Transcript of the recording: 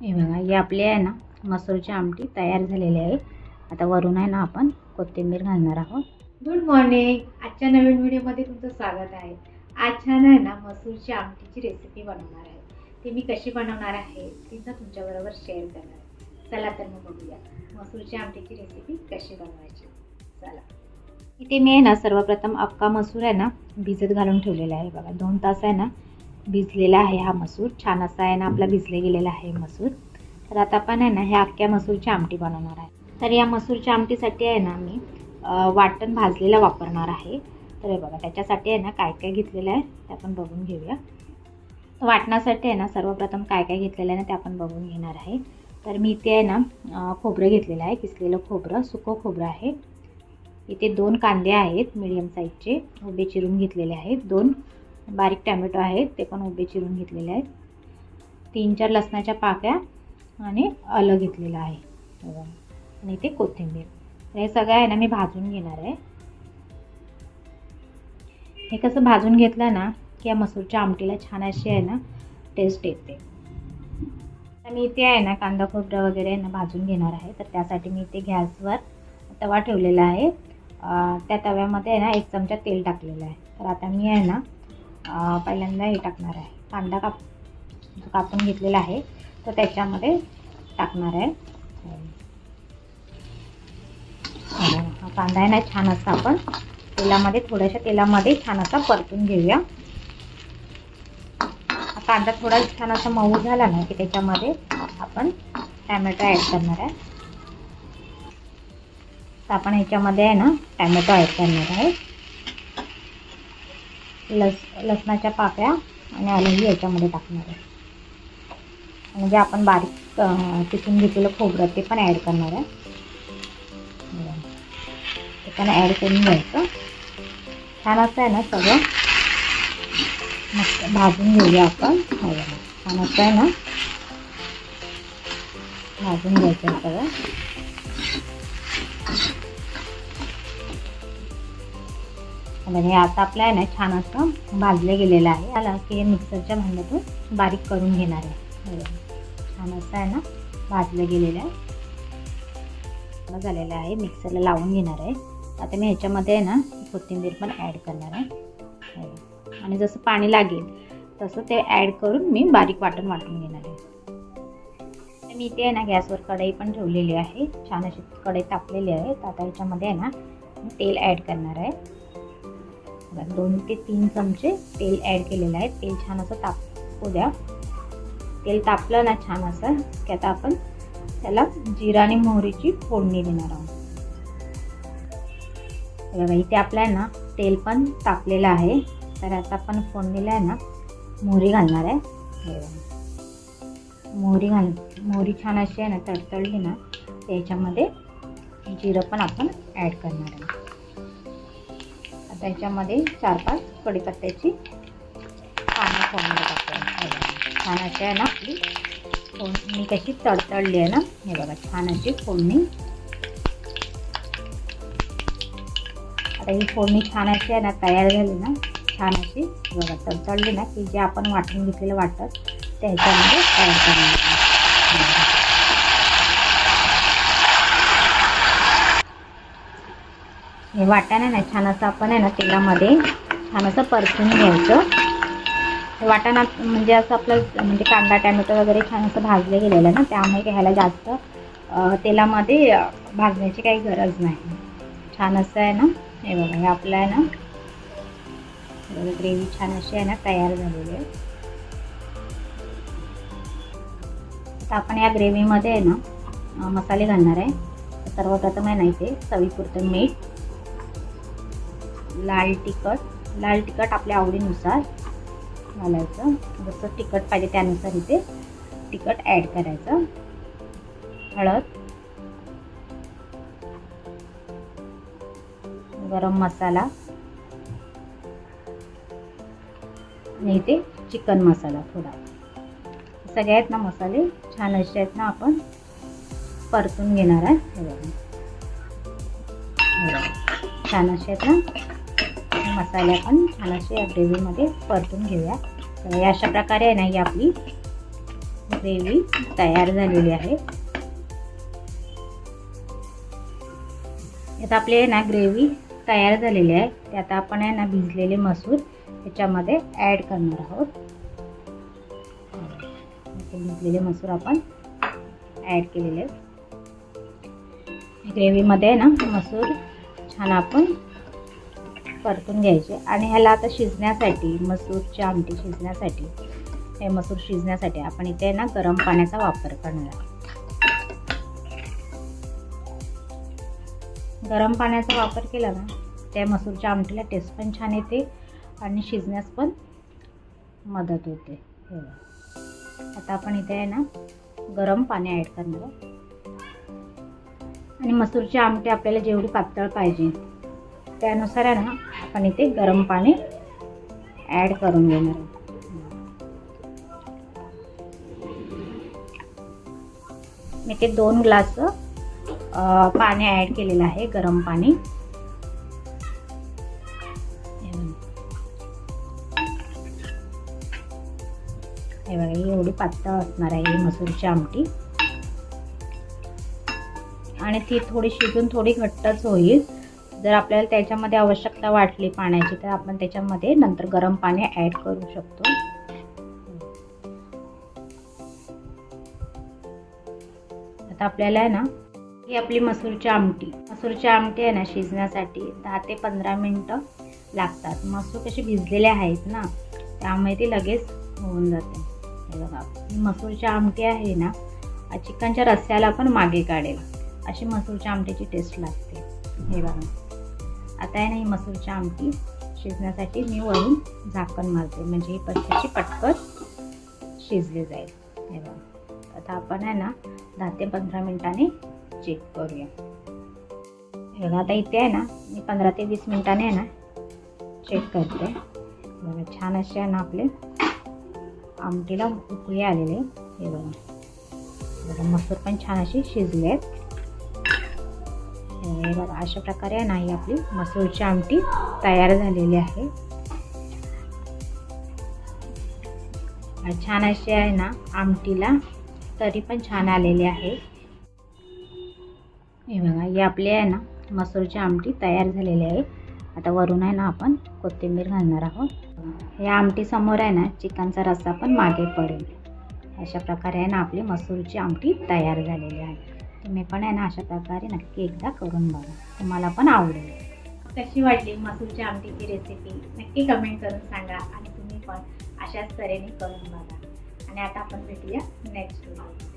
हे बघा ही आपली आहे ना मसूरची आमटी तयार झालेली आहे. आता वरून आहे ना आपण कोथिंबीर घालणार आहोत. गुड मॉर्निंग आजच्या नवीन व्हिडिओमध्ये तुमचं स्वागत आहे. आज छान आहे ना मसूरची आमटीची रेसिपी बनवणार आहे. ती मी कशी बनवणार आहे तिचा तुमच्याबरोबर शेअर करणार आहे. चला तर मग बघूया मसूरची आमटीची रेसिपी कशी बनवायची. चला. इथे मी आहे ना सर्वप्रथम अक्का मसूर आहे ना भिजत घालून ठेवलेला आहे. बघा दोन तास आहे ना भिजलेला आहे हा मसूर. छान असा आहे ना आपला भिजले गेलेला आहे मसूर. तर आता आपण आहे ना ह्या अख्ख्या मसूरची आमटी बनवणार आहे. तर या मसूरच्या आमटीसाठी आहे ना मी वाटण भाजलेला वापरणार आहे. तर हे बघा त्याच्यासाठी आहे ना काय काय घेतलेलं आहे ते आपण बघून घेऊया. वाटण्यासाठी आहे ना सर्वप्रथम काय काय घेतलेलं आहे ना ते आपण बघून घेणार आहे. तर मी इथे आहे ना खोबरं घेतलेलं आहे किसलेलं खोबरं सुकं खोबरं आहे. इथे दोन कांदे आहेत मीडियम साईजचे. उभे चिरून घेतलेले आहेत दोन. बारीक टॅमॅटो आहेत ते पण उभे चिरून घेतलेले आहेत. तीन चार लसणाच्या पाक्या आणि आलं घेतलेलं आहे. बघा. आणि ते कोथिंबीर. तर हे सगळं आहे ना मी भाजून घेणार आहे. हे कसं भाजून घेतलं ना की या मसूरच्या आमटीला छान अशी आहे ना टेस्ट येते. तर मी इथे आहे ना कांदा खोबरं वगैरे आहे ना भाजून घेणार आहे. तर त्यासाठी मी इथे गॅसवर तवा ठेवलेला आहे. त्या तव्यामध्ये आहे ना एक चमचा तेल टाकलेलं आहे. तर आता मी आहे ना पहिल्यांदा हे टाकणार आहे. कांदा काप जो कापून घेतलेला आहे तो त्याच्यामध्ये टाकणार आहे. हा कांदा आहे ना छान असा आपण तेलामध्ये थोड्याशा तेलामध्ये छान असा परतून घेऊया. हा कांदा थोडा छान असा मऊ झाला ना की त्याच्यामध्ये आपण टॅमॅटो ॲड करणार आहे. तर आपण ह्याच्यामध्ये आहे ना टॅमॅटो ॲड करणार आहे. लस लसणाच्या पाकळ्या आणि आलंही याच्यामध्ये टाकणार आहे. म्हणजे आपण बारीक अं, किसून घेतलेलं खोबरं ते पण ॲड करणार आहे. ते पण ॲड करून घ्यायचं. छान असं आहे ना सगळं? मस्त भाजून घेऊया आपण. हो, छान असं आहे ना? भाजून घ्यायचं सगळं. आणि हे आता आपलं आहे ना छान असं भाजलं गेलेलं आहे. आला की हे मिक्सरच्या भांड्यातून बारीक करून घेणार आहे. छान असं आहे ना भाजलं गेलेलं आहे. झालेलं आहे. मिक्सरला लावून घेणार आहे. आता मी ह्याच्यामध्ये आहे ना कोथिंबीर पण ॲड करणार आहे. आणि जसं पाणी लागेल तसं ते ॲड करून मी बारीक वाटण वाटून घेणार आहे. तर मी इथे आहे ना गॅसवर कढई पण ठेवलेली आहे. छान अशी कढई तापलेली आहे. तर आता ह्याच्यामध्ये आहे ना तेल ॲड करणार आहे. बघा, दोन ते तीन चमचे तेल ॲड केलेलं आहे. तेल छान असं तापू हो द्या. तेल तापलं ना छान असं की आता आपण त्याला जिरा आणि मोहरीची फोडणी देणार आहोत. बघा इथे आपल्या आहे ना तेल पण तापलेलं आहे. तर आता आपण फोडणीला आहे ना मोहरी घालणार आहे. मोहरी घाल मोहरी छान अशी आहे ना तडतडली ना त्याच्यामध्ये जिरं पण आपण ॲड करणार आहे त्याच्यामध्ये चार पाच कडीपत्त्याची पानं फोडणी टाकते छान अशी आहे ना आपली फोडणी. कशी तडतडली आहे ना हे बघा छान अशी फोडणी. आता ही फोडणी छान अशी आहे ना तयार झाली ना छान अशी बघा तडतडली ना की जे आपण वाटून घेतलेलं वाटत त्याच्यामध्ये तयार करणार आहे. हे वाटाणा ना छान असं आपण आहे ना तेलामध्ये छान असं परतून घ्यायचं. वाटाणा म्हणजे असं आपलं म्हणजे कांदा टॅमॅटो वगैरे छान असं भाजले गेलेलं आहे ना त्यामुळे घ्यायला जास्त तेलामध्ये भाजण्याची काही गरज नाही. छान असं आहे ना हे बघा हे आपलं आहे ना ग्रेव्ही छान अशी आहे ना तयार झालेली आहे. तर आपण या ग्रेव्हीमध्ये आहे ना मसाले घालणार आहे. सर्वप्रथम आहे ना इथे चवीपुरतं मीठ लाल तिखट लाल तिखट आपल्या आवडीनुसार घालायचं. जसं तिखट पाहिजे त्यानुसार इथे तिखट ॲड करायचं. हळद गरम मसाला आणि इथे चिकन मसाला थोडा. सगळे आहेत ना मसाले छान असे आहेत ना आपण परतून घेणार आहे छान असे आहेत ना. मसाले आपण छान असे या ग्रेव्हीमध्ये परतून घेऊया. तर अशा प्रकारे आहे ना ही आपली ग्रेव्ही तयार झालेली आहे. आता आपली आहे ना ग्रेव्ही तयार झालेली आहे. ते आता आपण आहे ना भिजलेले मसूर त्याच्यामध्ये ॲड करणार आहोत. भिजलेले मसूर आपण ॲड केलेले आहेत. ग्रेव्हीमध्ये आहे ना मसूर छान आपण परतून घ्यायचे. आणि ह्याला आता शिजण्यासाठी मसूरची आमटी शिजण्यासाठी हे मसूर शिजण्यासाठी आपण इथे ना गरम पाण्याचा वापर करणार गरम पाण्याचा वापर केला ना त्या मसूरच्या आमटीला टेस्ट पण छान येते आणि शिजण्यास पण मदत होते. आता आपण इथे आहे ना गरम पाणी ॲड करणार आणि मसूरची आमटी आपल्याला जेवढी पातळ पाहिजे त्यानुसार आहे ना आपण इथे गरम पाणी ॲड करून घेणार आहोत. मी ते दोन ग्लास पाणी ॲड केलेलं आहे गरम पाणी. हे बघा. एवढी पातळ असणार आहे ही मसूरची आमटी. आणि ती थोडी शिजून थोडी घट्टच होईल. जर आपल्याला त्याच्यामध्ये आवश्यकता वाटली पाण्याची तर आपण त्याच्यामध्ये नंतर गरम पाणी ॲड करू शकतो. आता आपल्याला आहे ना ही आपली मसूरची आमटी. मसूरची आमटी आहे ना शिजण्यासाठी दहा ते पंधरा मिनटं लागतात. मसूर कशी भिजलेले आहेत ना त्यामुळे ती लगेच होऊन जाते. हे बघा मसूरची आमटी आहे ना चिकनच्या रस्स्याला पण मागे काढेल. अशी मसूरच्या आमटीची टेस्ट लागते. हे बघा. आता आहे ना ही मसूरची आमटी शिजण्यासाठी मी वरून झाकण मारते. म्हणजे ही पत्त्याची पटकन शिजली जाईल. हे बघा. आता आपण आहे ना दहा ते पंधरा मिनिटांनी चेक करूया. हे बघा आता इथे आहे ना मी पंधरा ते वीस मिनिटाने आहे ना चेक करते. बघा छान असे आहे ना आपले आमटीला उकळी आलेले हे बघा. बघा मसूर पण छान अशी शिजले आहेत हे बघा अशा प्रकारे आहे ना ही आपली मसूरची आमटी तयार झालेली आहे. छान अशी आहे ना आमटीला तरी पण छान आलेली आहे. हे बघा ही आपली आहे ना मसूरची आमटी तयार झालेली आहे. आता वरून आहे ना आपण कोथिंबीर घालणार आहोत. या आमटी समोर आहे ना चिकनचा रस्सा पण मागे पडेल. अशा प्रकारे आहे ना आपली मसूरची आमटी तयार झालेली आहे. तुम्ही पण आहे ना अशा प्रकारे नक्की एकदा करून बघा. तुम्हाला पण आवडेल. कशी वाटली मसूरच्या आमटीची रेसिपी नक्की कमेंट करून सांगा आणि तुम्ही पण अशाच तऱ्हेने करून बघा. आणि आता आपण भेटूया नेक्स्ट व्हिडिओ